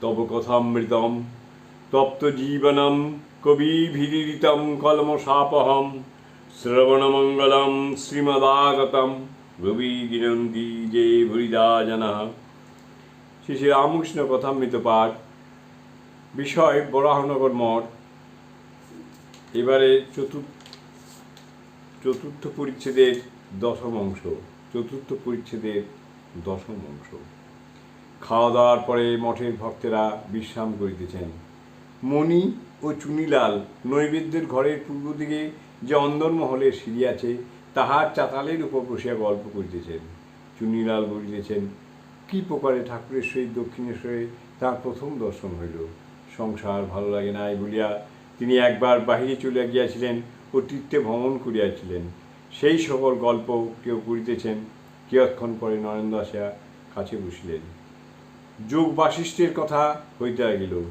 তব কথামৃতম, তপ্ত জীবনম কবিভিরিতম কলমশাপহম, শ্রবণমঙ্গলম শ্রীমদাগতম। রবি গিরন্তি যে ভুরিদা জানা শ্রী শ্রী রামকৃষ্ণ কথামৃত পাঠ, বিষয় বরাহনগর মঠ। এবারে চতুর্থ চতুর্থ পরিচ্ছেদের দশম অংশ, চতুর্থ পরিচ্ছেদের দশম অংশ। খাওয়া দাওয়ার পরে মঠের ভক্তেরা বিশ্রাম করিতেছেন। মণি ও চুনিলাল নৈবেদ্যের ঘরের পূর্ব দিকে যে অন্দরমহলে সিঁড়ি আছে তাহার চাতালের উপর বসিয়া গল্প করিতেছেন। চুনিলাল বলিতেছেন, কি প্রকারে ঠাকুরের সহিত দক্ষিণেশ্বরে তার প্রথম দর্শন হইল? সংসার ভালো লাগে নাই বলিয়া তিনি একবার বাহিরে চলিয়া গিয়াছিলেন ও তীর্থে ভ্রমণ করিয়াছিলেন। সেই সকল গল্প কেউ করিতেছেন, কিয়ৎক্ষণ পরে নরেন্দ্র আসিয়া কাছে বসিলেন। যোগ বাশিষ্ঠের কথা হইতে গেল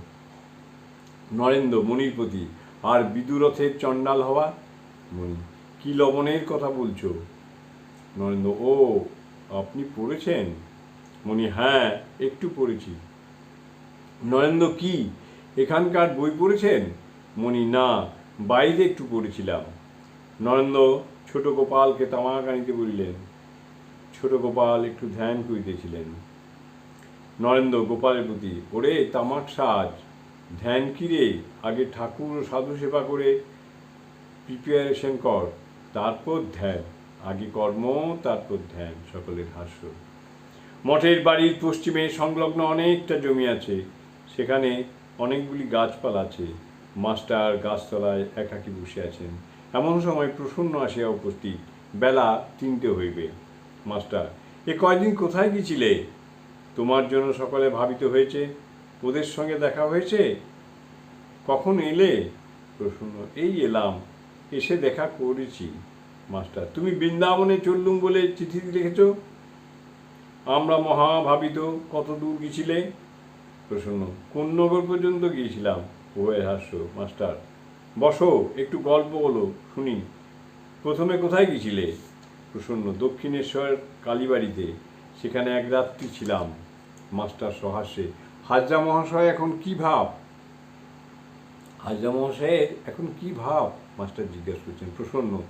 নরেন্দ্র মণির প্রতি, আর বিদুরথের চণ্ডাল হওয়া মণি, কি লবণের কথা বলছ? নরেন্দ্র, ও, আপনি পড়েছেন? মণি হ্যাঁ একটু পড়েছি। নরেন্দ্র, কি, এখানকার বই পড়েছেন? মণি, না বাইরে একটু পড়েছিলাম। নরেন্দ্র ছোট গোপালকে তামাক আনিতে বলিলেন। ছোট গোপাল একটু ধ্যান করিতেছিলেন। নরেন্দ্র গোপালের প্রতি ওরে তামাক সাজ। ধ্যান কিরে আগে ঠাকুর ও সাধু সেবা করে প্রিপারেশন কর। তারপর ধ্যান। আগে কর্ম, তারপর ধ্যান। সকলের হাস্য। মঠের বাড়ির পশ্চিমে সংলগ্ন অনেকটা জমি আছে। সেখানে অনেকগুলি গাছপালা আছে। মাস্টার গাছতলায় একাকি বসে আছেন। এমন সময় প্রসন্ন আসিয়া উপস্থিত। বেলা তিনটে হইবে। মাস্টার, এ কয়দিন কোথায় গেছিলে তোমার জন্য সকলে ভাবিত হয়েছে। ওদের সঙ্গে দেখা হয়েছে? কখন এলে? প্রসন্ন এই এলাম, এসে দেখা করেছি। মাস্টার, তুমি বৃন্দাবনে চললুম বলে চিঠি লিখেছ? আমরা মহাভাবিত কত দূর গেছিলে? প্রসন্ন কোন নগর পর্যন্ত গিয়েছিলাম। ওয়ের হাস্য। মাস্টার, বসো, একটু গল্প বলো, শুনি। প্রথমে কোথায় গেছিলে প্রসন্ন দক্ষিণেশ্বর কালীবাড়িতে। সেখানে এক রাত্রি ছিলাম মাস্টার সহাসে। হাজরা মহাশয় এখন কি ভাব? হাজরা মহাশয়ের এখন কি ভাব? মাস্টার জিজ্ঞাসা করছেন প্রসন্ন।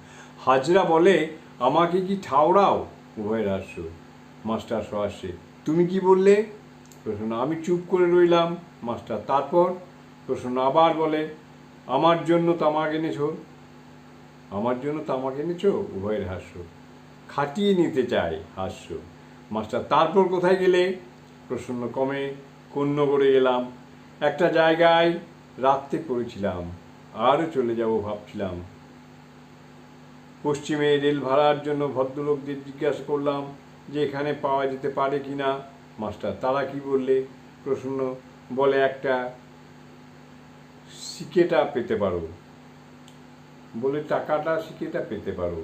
হাজরা বলে আমাকে কি ঠাওড়াও উভয়ের হাস্য। মাস্টার সহাসে তুমি কি বললে? প্রসন্ন আমি চুপ করে রইলাম মাস্টার। তারপর? প্রসন্ন আবার বলে আমার জন্য তামাক এনেছো? আমার জন্য তামাক এনেছো? উভয়ের হাস্য। খাটিয়ে নিতে চায় হাস্য। মাস্টার, তারপর কোথায় গেলে? প্রসন্ন কমে কন্যগড়ে এলাম। একটা জায়গায় রাত্রে পড়েছিলাম, আরও চলে যাব ভাবছিলাম। পশ্চিমে রেল ভাড়ার জন্য ভদ্রলোকদের জিজ্ঞাসা করলাম যে এখানে পাওয়া যেতে পারে কি না। মাস্টার, তারা কি বললে? প্রসন্ন বলে একটা, সিকেটা পেতে পারো। বলে টাকাটা সিকেটা পেতে পারো।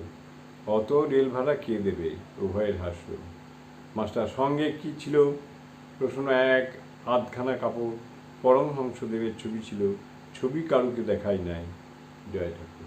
অত রেল ভাড়া কে দেবে? উভয়ের হাস্য মাস্টার, সঙ্গে কি ছিল? প্রশ্ন এক আধখানা কাপড় পরমহংসদেবের ছবি ছিল। ছবি কারুকে দেখাই নাই? জয় ঠাকুর।